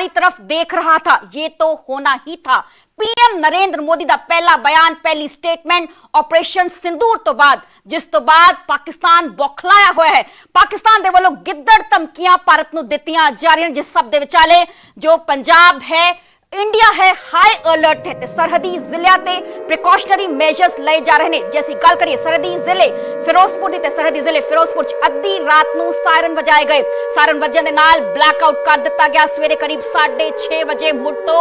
हमारी तरफ देख रहा था ये तो होना ही था ਪੀਐਮ ਨਰਿੰਦਰ ਮੋਦੀ ਦਾ ਪਹਿਲਾ ਬਿਆਨ ਪਹਿਲੀ ਸਟੇਟਮੈਂਟ ਆਪਰੇਸ਼ਨ ਸਿੰਦੂਰ ਤੋਂ ਬਾਅਦ ਜਿਸ ਤੋਂ ਬਾਅਦ ਪਾਕਿਸਤਾਨ ਬੌਖਲਾਇਆ ਹੋਇਆ ਹੈ ਪਾਕਿਸਤਾਨ ਦੇ ਵੱਲੋਂ ਗਿੱਦੜ ਧਮਕੀਆਂ ਭਾਰਤ ਨੂੰ ਦਿੱਤੀਆਂ ਜਾ ਰਹੀਆਂ ਨੇ, ਜਿਸ ਸਭ ਦੇ ਵਿਚਾਲੇ ਜੋ ਪੰਜਾਬ ਹੈ ਇੰਡੀਆ ਹੈ ਹਾਈ ਅਲਰਟ ਹੈ ਤੇ ਸਰਹੱਦੀ ਜ਼ਿਲ੍ਹਿਆਂ ਤੇ ਪ੍ਰੀਕਾਸ਼ਨਰੀ ਮੈਜਰਸ ਲਏ ਜਾ ਰਹੇ ਨੇ ਜੇ ਗੱਲ ਕਰੀਏ ਸਰਹੱਦੀ ਜ਼ਿਲ੍ਹੇ ਫਿਰੋਜ਼ਪੁਰ ਦੀ ਤੇ ਸਰਹੱਦੀ ਜ਼ਿਲ੍ਹੇ ਫਿਰੋਜ਼ਪੁਰ ਚ ਅੱਧੀ ਰਾਤ ਨੂੰ ਸਾਇਰਨ ਵਜਾਏ ਗਏ ਸਾਇਰਨ ਵੱਜਣ ਦੇ ਨਾਲ ਬਲੈਕ ਆਊਟ ਕਰ ਦਿੱਤਾ ਗਿਆ ਸਵੇਰੇ ਕਰੀਬ 6:30 ਵਜੇ ਮੁੜ ਤੋਂ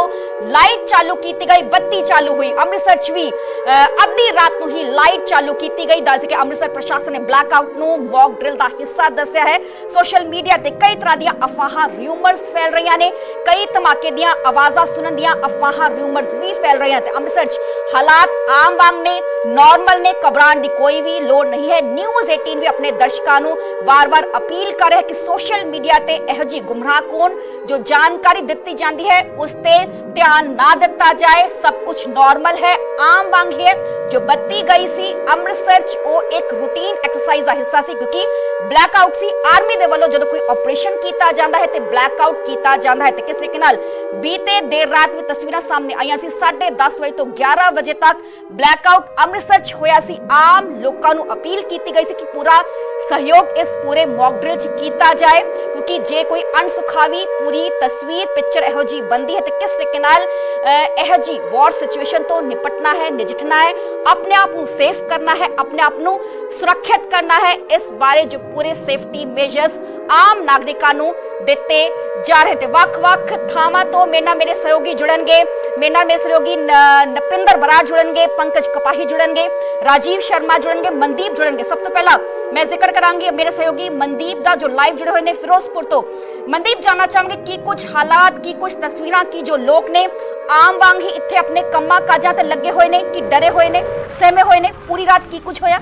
ਲਾਈਟ ਚਾਲੂ ਕੀਤੀ ਗਈ ਬੱਤੀ ਚਾਲੂ ਹੋਈ ਅੰਮ੍ਰਿਤਸਰ ਚ ਵੀ ਅਹ, ਅੱਧੀ ਰਾਤ ਨੂੰ ਹੀ ਲਾਈਟ ਚਾਲੂ ਕੀਤੀ ਗਈ ਦੱਸ ਕਿ ਅੰਮ੍ਰਿਤਸਰ ਪ੍ਰਸ਼ਾਸਨ ਨੇ ਬਲੈਕ ਆਊਟ ਨੂੰ ਮੌਕ ਡਰਿਲ ਦਾ ਹਿੱਸਾ ਦੱਸਿਆ ਹੈ ਸੋਸ਼ਲ ਮੀਡੀਆ ਤੇ ਕਈ ਤਰ੍ਹਾਂ ਦੀਆਂ ਅਫਵਾਹਾਂ ਰਿਊਮਰਸ ਫੈਲ ਰਹੀਆਂ ਨੇ ਕਈ ਧਮਾਕੇ ਦੀਆਂ ਆਵਾਜ਼ਾਂ ਸੁਣਨ ਦੀਆਂ ਅਫਵਾਹਾਂ ਰਿਊਮਰਸ ਵੀ ਫੈਲ ਰਹੀਆਂ ਤੇ ਅੰਮ੍ਰਿਤਸਰ 'ਚ ਹਾਲਾਤ ਆਮ ਵਾਂਗ ਨੇ ਨਾਰਮਲ ਨੇ, ਘਬਰਾਉਣ ਦੀ ਕੋਈ ਵੀ ਲੋੜ ਨਹੀਂ ਹੈ। ਨਿਊਜ਼ 18 ਵੀ ਆਪਣੇ ਦਰਸ਼ਕਾਂ ਨੂੰ ਵਾਰ-ਵਾਰ ਅਪੀਲ ਕਰ ਰਿਹਾ ਕਿ ਸੋਸ਼ਲ ਮੀਡੀਆ ਤੇ ਇਹੋ ਜਿਹੀ ਗੁੰਮਰਾਹ ਕੋਣ ਜੋ ਜਾਣਕਾਰੀ ਦਿੱਤੀ ਜਾਂਦੀ ਹੈ, ਉਸ ਤੇ ਧਿਆਨ ਨਾ ਦਿੱਤਾ ਜਾਏ। ਸਭ ਕੁਝ ਨਾਰਮਲ ਹੈ, ਆਮ ਵਾਂਗ ਹੈ ਜੋ ਬੱਤੀ ਗਈ ਸੀ ਅੰਮ੍ਰਿਤਸਰ 'ਚ, ਉਹ ਇੱਕ ਰੂਟੀਨ ਐਕਸਰਸਾਈਜ਼ ਦਾ ਹਿੱਸਾ ਸੀ, ਕਿਉਂਕਿ ਬਲੈਕ ਆਊਟ ਸੀ। ਆਰਮੀ ਦੇ ਵੱਲੋਂ ਜਦੋਂ ਕੋਈ ਆਪਰੇਸ਼ਨ ਕੀਤਾ ਜਾਂਦਾ ਹੈ ਤੇ ਬਲੈਕ ਆਊਟ ਕੀਤਾ ਜਾਂਦਾ ਹੈ ਤੇ ਕਿਸ ਤਰੀਕੇ ਨਾਲ ਬੀਤੇ ਦੇਰ ਰਾਤ ਵੀ ਤਸਵੀਰਾਂ ਸਾਹਮਣੇ ਆਈਆਂ ਸੀ। 10:30 ਵਜੇ ਤੋਂ 11 ਵਜੇ ਤੱਕ ਬਲੈਕ ਆਊਟ ਅੰਮ੍ਰਿਤਸਰ 'ਚ ਹੋਇਆ ਸੀ। ਆਮ ਲੋਕਾਂ ਨੂੰ ਅਪੀਲ ਕੀਤੀ ਗਈ ਸੀ ਕਿ ਪੂਰਾ ਸਹਿਯੋਗ ਇਸ ਪੂਰੇ ਮੌਕ ਡਰਿਲ 'ਚ ਕੀਤਾ ਜਾਏ, ਕਿਉਂਕਿ ਜੇ ਕੋਈ ਅਣਸੁਖਾਵੀ ਪੂਰੀ ਤਸਵੀਰ ਪਿਕਚਰ ਇਹੋ ਜੀ ਬੰਦੀ ਹੈ ਤੇ ਕਿਸ ਤਰੀਕੇ ਨਾਲ ਇਹੋ ਜੀ ਵਾਰ ਸਿਚੁਏਸ਼ਨ ਤੋਂ ਨਿਪਟਣਾ ਹੈ, ਨਜਿੱਠਣਾ ਹੈ, ਆਪਣੇ ਆਪ ਨੂੰ ਸੇਫ ਕਰਨਾ ਹੈ, ਆਪਣੇ ਆਪ ਨੂੰ ਸੁਰੱਖਿਅਤ ਕਰਨਾ ਹੈ, ਇਸ ਬਾਰੇ ਜੋ ਪੂਰੇ ਸੇਫਟੀ ਮੇਜਰਸ ਆਮ ਨਾਗਰਿਕਾਂ ਨੂੰ ਦਿੱਤੇ ਜਾ ਰਹੇ ਤੇ ਵੱਖ-ਵੱਖ ਥਾਵਾਂ ਤੋਂ ਮੇਰੇ ਨਾਲ ਮੇਰੇ ਸਹਿਯੋਗ ਜੁੜਨਗੇ ਮੇਰੇ ਨਾਲ ਮੇਰੇ ਸਹਿਯੋਗੀ ਨਪਿੰਦਰ ਬਰਾੜ ਜੁੜਨਗੇ ਪੰਕਜ ਕਪਾਹੀ ਜੁੜਨਗੇ ਰਾਜੀਵ ਸ਼ਰਮਾ ਜੁੜਨਗੇ ਮਨਦੀਪ ਜੁੜਨਗੇ ਸਭ ਤੋਂ ਪਹਿਲਾਂ ਮੈਂ ਜ਼ਿਕਰ ਕਰਾਂਗੀ ਮੇਰੇ ਸਹਿਯੋਗੀ ਮਨਦੀਪ ਦਾ ਜੋ ਲਾਈਵ ਜੁੜੇ ਹੋਏ ਨੇ ਫਿਰੋਜ਼ਪੁਰ ਤੋਂ ਮਨਦੀਪ ਜਾਨਣਾ ਚਾਹਾਂਗੇ ਕੀ ਕੁਝ ਹਾਲਾਤ ਕੀ ਕੁਝ ਤਸਵੀਰਾਂ ਕੀ ਜੋ ਲੋਕ ਨੇ ਆਮ ਵਾਂਗ ਹੀ ਇੱਥੇ ਆਪਣੇ ਕੰਮਾਂ ਕਾਜਾਂ ਤੇ ਲੱਗੇ ਹੋਏ ਨੇ ਕਿ ਡਰੇ ਹੋਏ ਨੇ ਸਹਿਮੇ ਹੋਏ ਨੇ ਪੂਰੀ ਰਾਤ ਕੀ ਕੁਝ ਹੋਇਆ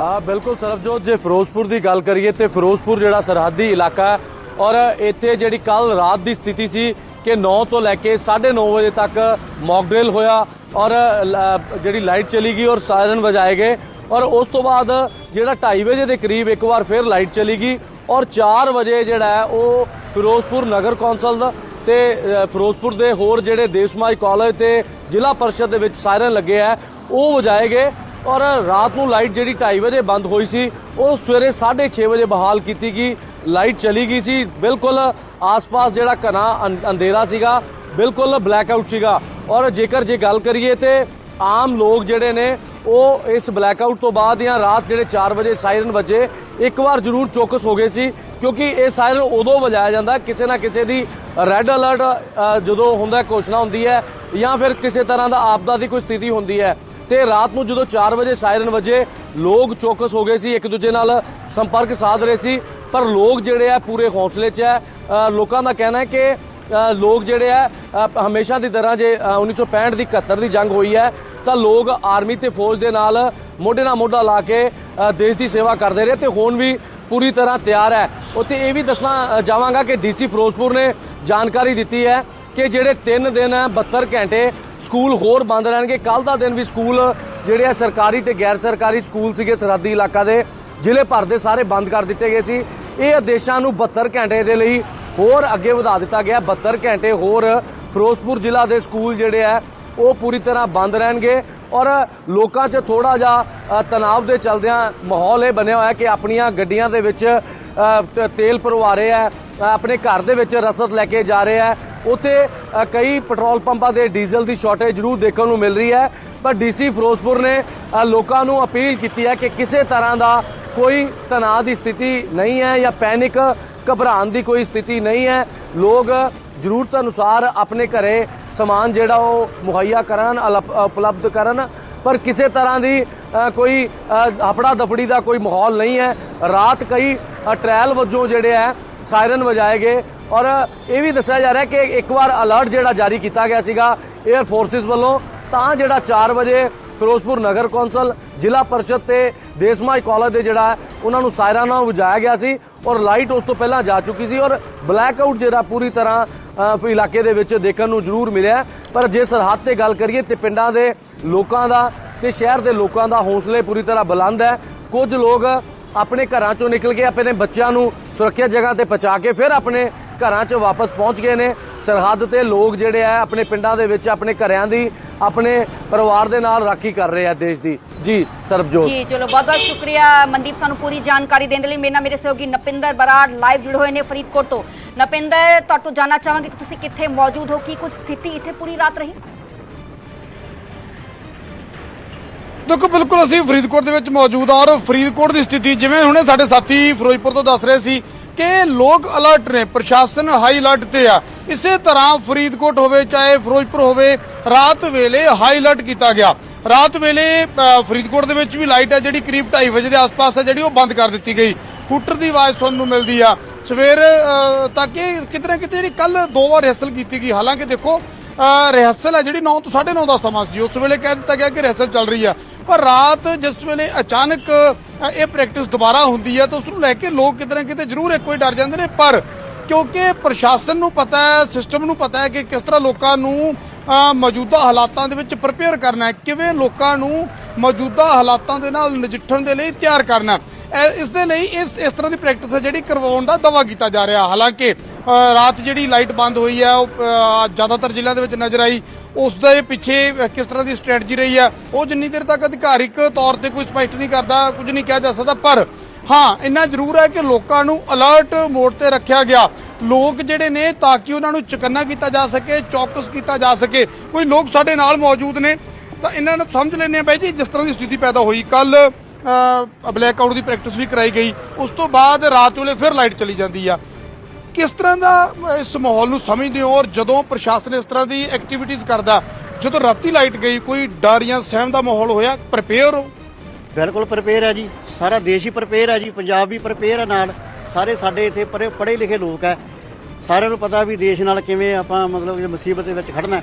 ਆ ਬਿਲਕੁਲ ਸਰਬਜੋਤ ਜੇ ਫਿਰੋਜ਼ਪੁਰ ਦੀ ਗੱਲ ਕਰੀਏ ਤੇ ਫਿਰੋਜ਼ਪੁਰ ਜਿਹੜਾ ਸਰਹੱਦੀ ਇਲਾਕਾ ਹੈ ਔਰ ਇੱਥੇ ਜਿਹੜੀ ਕੱਲ ਰਾਤ ਦੀ ਸਥਿਤੀ ਸੀ ਕਿ 9 ਤੋਂ ਲੈ ਕੇ 9:30 ਵਜੇ ਤੱਕ ਮੌਕ ਡਰਿਲ ਹੋਇਆ ਔਰ ਲ- ਜਿਹੜੀ ਲਾਈਟ ਚਲੀ ਗਈ ਔਰ ਸਾਇਰਨ ਵਜਾਏ ਗਏ ਔਰ ਉਸ ਤੋਂ ਬਾਅਦ ਜਿਹੜਾ 2:30 ਵਜੇ ਦੇ ਕਰੀਬ ਇੱਕ ਵਾਰ ਫਿਰ ਲਾਈਟ ਚਲੀ ਗਈ ਔਰ 4 ਵਜੇ ਜਿਹੜਾ ਹੈ ਉਹ ਫਿਰੋਜ਼ਪੁਰ ਨਗਰ ਕੌਂਸਲ ਦਾ ਤੇ ਫਿਰੋਜ਼ਪੁਰ ਦੇ ਹੋਰ ਜਿਹੜੇ ਦੇਸ਼ਮਾਈ ਕਾਲਜ ਤੇ ਜ਼ਿਲ੍ਹਾ ਪਰਿਸ਼ਦ ਦੇ ਵਿੱਚ ਸਾਇਰਨ ਲੱਗੇ ਆ ਉਹ ਵਜਾਏ ਗਏ ਔਰ ਰਾਤ ਨੂੰ ਲਾਈਟ ਜਿਹੜੀ 2:30 ਵਜੇ ਬੰਦ ਹੋਈ ਸੀ, ਉਹ ਸਵੇਰੇ 6:30 ਵਜੇ ਬਹਾਲ ਕੀਤੀ ਗਈ ਲਾਈਟ ਚਲੀ ਗਈ ਸੀ। ਬਿਲਕੁਲ ਆਸ-ਪਾਸ ਜਿਹੜਾ ਘਣਾ ਅੰ- ਅੰਧੇਰਾ ਸੀਗਾ, ਬਿਲਕੁਲ ਬਲੈਕ ਆਊਟ ਸੀਗਾ। ਔਰ ਜੇਕਰ ਜੇ ਗੱਲ ਕਰੀਏ ਤੇ ਆਮ ਲੋਕ ਜਿਹੜੇ ਨੇ, ਉਹ ਇਸ ਬਲੈਕ ਆਊਟ ਤੋਂ ਬਾਅਦ ਜਾਂ ਰਾਤ ਜਿਹੜੇ 4 ਵਜੇ ਸਾਇਰਨ ਵੱਜੇ, ਇੱਕ ਵਾਰ ਜ਼ਰੂਰ ਚੌਕਸ ਹੋ ਗਏ ਸੀ। ਕਿਉਂਕਿ ਇਹ ਸਾਇਰਨ ਉਦੋਂ ਵਜਾਇਆ ਜਾਂਦਾ, ਕਿਸੇ ਨਾ ਕਿਸੇ ਦੀ ਰੈੱਡ ਅਲਰਟ ਜਦੋਂ ਹੁੰਦਾ ਘੋਸ਼ਣਾ ਹੁੰਦੀ ਹੈ, ਜਾਂ ਫਿਰ ਕਿਸੇ ਤਰ੍ਹਾਂ ਦਾ ਆਪਦਾ ਦੀ ਕੋਈ ਸਥਿਤੀ ਹੁੰਦੀ ਹੈ। ਤੇ ਰਾਤ ਨੂੰ ਜਦੋਂ 4 ਵਜੇ ਸਾਇਰਨ ਵਜੇ, ਲੋਕ ਚੌਕਸ ਹੋ ਗਏ ਸੀ, ਇੱਕ ਦੂਜੇ ਨਾਲ ਸੰਪਰਕ ਸਾਧ ਰਹੇ ਸੀ। ਪਰ ਲੋਕ ਜਿਹੜੇ ਆ ਪੂਰੇ ਹੌਸਲੇ 'ਚ ਹੈ ਲੋਕਾਂ ਦਾ ਕਹਿਣਾ ਹੈ ਕਿ ਲੋਕ ਜਿਹੜੇ ਆ ਹਮੇਸ਼ਾ ਦੀ ਤਰ੍ਹਾਂ ਜੇ ਅ, 1965 ਦੀ 71 ਦੀ ਜੰਗ ਹੋਈ ਹੈ ਤਾਂ ਲੋਕ ਆਰਮੀ ਤੇ ਫੌਜ ਦੇ ਨਾਲ ਮੋਢੇ ਨਾਲ ਮੋਢਾ ਲਾ ਕੇ ਦੇਸ਼ ਦੀ ਸੇਵਾ ਕਰਦੇ ਰਹੇ ਤੇ ਹੁਣ ਵੀ ਪੂਰੀ ਤਰ੍ਹਾਂ ਤਿਆਰ ਹੈ। ਉੱਥੇ ਇਹ ਵੀ ਦੱਸਣਾ ਅ, ਚਾਹਾਂਗਾ ਕਿ ਡੀਸੀ ਫਿਰੋਜ਼ਪੁਰ ਨੇ ਜਾਣਕਾਰੀ ਦਿੱਤੀ ਹੈ ਕਿ ਜਿਹੜੇ 3 ਦਿਨ ਹੈ 72 ਘੰਟੇ ਸਕੂਲ ਹੋਰ ਬੰਦ ਰਹਿਣਗੇ। ਕੱਲ ਦਾ ਦਿਨ ਵੀ ਸਕੂਲ ਜਿਹੜੇ ਆ ਸਰਕਾਰੀ ਤੇ ਗੈਰ ਸਰਕਾਰੀ ਸਕੂਲ ਸੀਗੇ ਸਰਹੱਦੀ ਇਲਾਕਾ ਦੇ ਜ਼ਿਲ੍ਹੇ ਭਰ ਦੇ ਸਾਰੇ ਬੰਦ ਕਰ ਦਿੱਤੇ ਗਏ ਸੀ। ਇਹ ਆਦੇਸ਼ਾਂ ਨੂੰ 72 ਘੰਟੇ ਦੇ ਲਈ ਹੋਰ ਅੱਗੇ ਵਧਾ ਦਿੱਤਾ ਗਿਆ। 72 ਘੰਟੇ ਹੋਰ ਫਿਰੋਜ਼ਪੁਰ ਜ਼ਿਲ੍ਹਾ ਦੇ ਸਕੂਲ ਜਿਹੜੇ ਆ, ਉਹ ਪੂਰੀ ਤਰ੍ਹਾਂ ਬੰਦ ਰਹਿਣਗੇ। ਔਰ ਲੋਕਾਂ 'ਚ ਥੋੜਾ ਜਿਹਾ ਤਣਾਅ ਦੇ ਚਲਦਿਆਂ ਮਾਹੌਲ ਇਹ ਬਣਿਆ ਹੋਇਆ ਕਿ ਆਪਣੀਆਂ ਗੱਡੀਆਂ ਦੇ ਵਿੱਚ ਤੇਲ ਭਰਵਾ ਰਹੇ ਆ ਆਪਣੇ ਘਰ ਦੇ ਵਿੱਚ ਰਸਦ ਲੈ ਕੇ ਜਾ ਰਹੇ ਆ। ਉੱਥੇ ਕਈ ਪੈਟਰੋਲ ਪੰਪਾਂ ਦੇ ਡੀਜ਼ਲ ਦੀ ਸ਼ਾਰਟੇਜ ਜ਼ਰੂਰ ਦੇਖਣ ਨੂੰ ਮਿਲ ਰਹੀ ਹੈ। ਪਰ ਡੀਸੀ ਫਿਰੋਜ਼ਪੁਰ ਨੇ ਲੋਕਾਂ ਨੂੰ ਅਪੀਲ ਕੀਤੀ ਹੈ ਕਿ ਕਿਸੇ ਤਰ੍ਹਾਂ ਦਾ ਕੋਈ ਤਣਾਅ ਦੀ ਸਥਿਤੀ ਨਹੀਂ ਹੈ ਜਾਂ ਪੈਨਿਕ ਘਬਰਾਉਣ ਦੀ ਕੋਈ ਸਥਿਤੀ ਨਹੀਂ ਹੈ। ਲੋਕ ਜ਼ਰੂਰਤ ਅਨੁਸਾਰ ਆਪਣੇ ਘਰੇ ਸਮਾਨ ਜਿਹੜਾ ਉਹ ਮੁਹੱਈਆ ਕਰਨ ਅਲਪ- ਉਪਲਬਧ ਕਰਨ ਪਰ ਕਿਸੇ ਤਰ੍ਹਾਂ ਦੀ ਕੋਈ ਹਫੜਾ ਦਫੜੀ ਦਾ ਕੋਈ ਮਾਹੌਲ ਨਹੀਂ ਹੈ। ਰਾਤ ਕਈ ਅ, ਟ੍ਰਾਇਲ ਵਜੋਂ ਜਿਹੜੇ ਹੈ ਸਾਇਰਨ ਵਜਾਏ ਗਏ। ਔਰ ਇਹ ਵੀ ਦੱਸਿਆ ਜਾ ਰਿਹਾ ਕਿ ਇੱਕ ਵਾਰ ਅਲਰਟ ਜਿਹੜਾ ਜਾਰੀ ਕੀਤਾ ਗਿਆ ਸੀਗਾ 에ਅਰ ਫੋਰਸਿਸ ਵੱਲੋਂ ਤਾਂ ਜਿਹੜਾ 4 ਵਜੇ ਫਿਰੋਜ਼ਪੁਰ ਨਗਰ ਕੌਂਸਲ, ਜ਼ਿਲ੍ਹਾ ਪਰਿਸ਼ਦ ਤੇ ਦੇਸਮਾਈ ਕਾਲਜ ਦੇ ਜਿਹੜਾ ਉਹਨਾਂ ਨੂੰ ਸਾਇਰਾਂ ਨਾਲ ਵਜਾਇਆ ਗਿਆ ਸੀ ਔਰ ਲਾਈਟ ਉਸ ਤੋਂ ਪਹਿਲਾਂ ਜਾ ਚੁੱਕੀ ਸੀ ਔਰ ਬਲੈਕ ਆਊਟ ਜਿਹੜਾ ਪੂਰੀ ਤਰ੍ਹਾਂ ਇਲਾਕੇ ਦੇ ਵਿੱਚ ਦੇਖਣ ਨੂੰ ਜ਼ਰੂਰ ਮਿਲਿਆ ਪਰ ਜੇ ਸਰਹੱਦ ਤੇ ਗੱਲ ਕਰੀਏ ਤੇ ਪਿੰਡਾਂ ਦੇ ਲੋਕਾਂ ਦਾ ਤੇ ਸ਼ਹਿਰ ਦੇ ਲੋਕਾਂ ਦਾ ਹੌਸਲੇ ਪੂਰੀ ਤਰ੍ਹਾਂ ਬੁਲੰਦ ਹੈ। ਕੁਝ ਲੋਕ ਆਪਣੇ ਘਰਾਂ ਚੋਂ ਨਿਕਲ ਕੇ ਆਪਣੇ ਬੱਚਿਆਂ ਨੂੰ ਸੁਰੱਖਿਅਤ ਜਗ੍ਹਾ ਤੇ ਪਹੁੰਚਾ ਕੇ ਫਿਰ ਆਪਣੇ ਘਰਾਂ 'ਚ ਵਾਪਸ ਪਹੁੰਚ ਗਏ ਨੇ। ਸਰਹੱਦ ਤੇ ਲੋਕ ਜਿਹੜੇ ਆ, ਆਪਣੇ ਪਿੰਡਾਂ ਦੇ ਵਿੱਚ, ਆਪਣੇ ਘਰਿਆਂ ਦੀ, ਆਪਣੇ ਪਰਿਵਾਰ ਦੇ ਨਾਲ ਰਾਖੀ ਕਰ ਰਹੇ ਆ ਦੇਸ਼ ਦੀ। ਜੀ, ਸਰਬਜੋਤ। ਜੀ, ਚਲੋ, ਬਹੁਤ ਬਹੁਤ ਸ਼ੁਕਰੀਆ ਮਨਦੀਪ ਸਾਨੂੰ ਪੂਰੀ ਜਾਣਕਾਰੀ ਦੇਣ ਦੇ ਲਈ। ਮੇਰੇ ਨਾਲ ਮੇਰੇ ਸਹਿਯੋਗੀ ਨਪਿੰਦਰ ਬਰਾੜ ਲਾਈਵ ਜੁੜੇ ਹੋਏ ਨੇ ਫਰੀਦਕੋਟ ਤੋਂ। ਨਪਿੰਦਰ, ਤੁਹਾਡੇ ਤੋਂ ਜਾਨਣਾ ਚਾਹਾਂਗੇ ਕਿ ਤੁਸੀਂ ਕਿੱਥੇ ਮੌਜੂਦ ਹੋ, ਕੀ ਕੁਝ ਸਥਿਤੀ ਇੱਥੇ ਪੂਰੀ ਰਾਤ ਰਹੀ? ਦੇਖੋ ਬਿਲਕੁਲ ਅਸੀਂ ਫਰੀਦਕੋਟ ਦੇ ਵਿੱਚ ਮੌਜੂਦ ਹਾਂ ਔਰ ਫਰੀਦਕੋਟ ਦੀ ਸਥਿਤੀ ਜਿਵੇਂ ਹੁਣੇ ਸਾਡੇ ਸਾਥੀ ਫਿਰੋਜ਼ਪੁਰ ਤੋਂ ਦੱਸ ਰਹੇ ਸੀ ਕਿ ਲੋਕ ਅਲਰਟ ਨੇ ਪ੍ਰਸ਼ਾਸਨ ਹਾਈ ਅਲਰਟ ਤੇ ਆ। ਇਸੇ ਤਰ੍ਹਾਂ ਫਰੀਦਕੋਟ ਹੋਵੇ ਚਾਹੇ ਫਿਰੋਜ਼ਪੁਰ ਹੋਵੇ ਰਾਤ ਵੇਲੇ ਹਾਈ ਅਲਰਟ ਕੀਤਾ ਗਿਆ। ਰਾਤ ਵੇਲੇ ਫਰੀਦਕੋਟ ਦੇ ਵਿੱਚ ਵੀ ਲਾਈਟ ਹੈ ਜਿਹੜੀ ਕਰੀਬ 2:30 ਵਜੇ ਦੇ ਆਸ-ਪਾਸ ਹੈ ਜਿਹੜੀ ਉਹ ਬੰਦ ਕਰ ਦਿੱਤੀ ਗਈ। ਹੂਟਰ ਦੀ ਆਵਾਜ਼ ਸੁਣਨ ਨੂੰ ਮਿਲਦੀ ਆ। ਸਵੇਰ ਅ, ਤੱਕ ਇਹ ਕਿਤੇ ਨਾ ਕਿਤੇ ਜਿਹੜੀ ਕੱਲ ਦੋ ਵਾਰ ਰਿਹਰਸਲ ਕੀਤੀ ਗਈ। ਹਾਲਾਂਕਿ ਦੇਖੋ ਅ, ਰਿਹਰਸਲ ਹੈ ਜਿਹੜੀ 9 ਤੋਂ 9:30 ਦਾ ਸਮਾਂ ਸੀ। ਉਸ ਵੇਲੇ ਕਹਿ ਦਿੱਤਾ ਗਿਆ ਕਿ ਰਿਹਰਸਲ ਚੱਲ ਰਹੀ ਆ। ਪਰ ਰਾਤ ਜਿਸ ਵੇਲੇ ਅਚਾਨਕ ਇਹ ਪ੍ਰੈਕਟਿਸ ਦੁਬਾਰਾ ਹੁੰਦੀ ਹੈ, ਤਾਂ ਉਸ ਨੂੰ ਲੈ ਕੇ ਲੋਕ ਕਿਤੇ ਨਾ ਕਿਤੇ ਜ਼ਰੂਰ ਇੱਕ ਕੋਈ ਡਰ ਜਾਂਦੇ ਨੇ। ਪਰ ਕਿਉਂਕਿ ਪ੍ਰਸ਼ਾਸਨ ਨੂੰ ਪਤਾ ਹੈ ਸਿਸਟਮ ਨੂੰ ਪਤਾ ਹੈ ਕਿ ਕਿਸ ਤਰ੍ਹਾਂ ਲੋਕਾਂ ਨੂੰ ਮੌਜੂਦਾ ਹਾਲਾਤਾਂ ਦੇ ਵਿੱਚ ਪ੍ਰਪੇਅਰ ਕਰਨਾ ਹੈ, ਕਿਵੇਂ ਲੋਕਾਂ ਨੂੰ ਮੌਜੂਦਾ ਹਾਲਾਤਾਂ ਦੇ ਨਾਲ ਨਜਿੱਠਣ ਦੇ ਲਈ ਤਿਆਰ ਕਰਨਾ ਇਸ ਦੇ ਲਈ ਇਸ ਇਸ ਤਰ੍ਹਾਂ ਦੀ ਪ੍ਰੈਕਟਿਸ ਹੈ ਜਿਹੜੀ ਕਰਵਾਉਣ ਦਾ ਦਾਵਾ ਕੀਤਾ ਜਾ ਰਿਹਾ। ਹਾਲਾਂਕਿ ਰਾਤ ਜਿਹੜੀ ਲਾਈਟ ਬੰਦ ਹੋਈ ਹੈ, ਉਹ ਜ਼ਿਆਦਾਤਰ ਜ਼ਿਲ੍ਹਿਆਂ ਦੇ ਵਿੱਚ ਨਜ਼ਰ ਆਈ। ਉਸ ਦੇ ਪਿੱਛੇ ਕਿਸ ਤਰ੍ਹਾਂ ਦੀ ਸਟ੍ਰੈਟਜੀ ਰਹੀ ਹੈ ਉਹ ਜਿੰਨੀ ਦੇਰ ਤੱਕ ਅਧਿਕਾਰਿਕ ਤੌਰ ਤੇ ਕੋਈ ਸਪਸ਼ਟ ਨਹੀਂ ਕਰਦਾ, ਕੁਝ ਨਹੀਂ ਕਿਹਾ ਜਾ ਸਕਦਾ, ਪਰ ਹਾਂ, ਇੰਨਾ ਜ਼ਰੂਰ ਹੈ ਕਿ ਲੋਕਾਂ ਨੂੰ ਅਲਰਟ ਮੋਡ ਤੇ ਰੱਖਿਆ ਗਿਆ। ਲੋਕ ਜਿਹੜੇ ਨੇ, ਤਾਂ ਕਿ ਉਹਨਾਂ ਨੂੰ ਚਕੰਨਾ ਕੀਤਾ ਜਾ ਸਕੇ, ਚੌਕਸ ਕੀਤਾ ਜਾ ਸਕੇ। ਕੋਈ ਲੋਕ ਸਾਡੇ ਨਾਲ ਮੌਜੂਦ ਨੇ, ਤਾਂ ਇਹਨਾਂ ਨੂੰ ਸਮਝ ਲੈਂਦੇ ਆ ਬਾਈ ਜੀ, ਜਿਸ ਤਰ੍ਹਾਂ ਦੀ ਸਥਿਤੀ ਪੈਦਾ ਹੋਈ। ਕੱਲ ਬਲੈਕ ਆਊਟ ਦੀ ਪ੍ਰੈਕਟਿਸ ਵੀ ਕਰਾਈ ਗਈ। ਉਸ ਤੋਂ ਬਾਅਦ ਰਾਤ ਵੇਲੇ ਫਿਰ ਲਾਈਟ ਚਲੀ ਜਾਂਦੀ ਆ। ਕਿਸ ਤਰ੍ਹਾਂ ਦਾ ਇਸ ਮਾਹੌਲ ਨੂੰ ਸਮਝਦੇ ਹੋ ਔਰ ਜਦੋਂ ਪ੍ਰਸ਼ਾਸਨ ਇਸ ਤਰ੍ਹਾਂ ਦੀ ਐਕਟੀਵਿਟੀਜ਼ ਕਰਦਾ ਜਦੋਂ ਰਾਤੀ ਲਾਈਟ ਗਈ ਕੋਈ ਡਰ ਜਾਂ ਸਹਿਮ ਦਾ ਮਾਹੌਲ ਹੋਇਆ? ਪ੍ਰਪੇਅਰ ਹੋ। ਬਿਲਕੁਲ ਪ੍ਰਪੇਅਰ ਹੈ ਜੀ। ਸਾਰਾ ਦੇਸ਼ ਹੀ ਪ੍ਰਪੇਅਰ ਹੈ ਜੀ। ਪੰਜਾਬ ਵੀ ਪ੍ਰਪੇਅਰ ਹੈ ਨਾਲ। ਸਾਰੇ ਸਾਡੇ ਇੱਥੇ ਪੜ੍ਹੇ ਪੜ੍ਹੇ ਲਿਖੇ ਲੋਕ ਹੈ। ਸਾਰਿਆਂ ਨੂੰ ਪਤਾ ਵੀ ਦੇਸ਼ ਨਾਲ ਕਿਵੇਂ ਆਪਾਂ ਮਤਲਬ ਜੇ ਮੁਸੀਬਤ ਦੇ ਵਿੱਚ ਖੜਨਾ।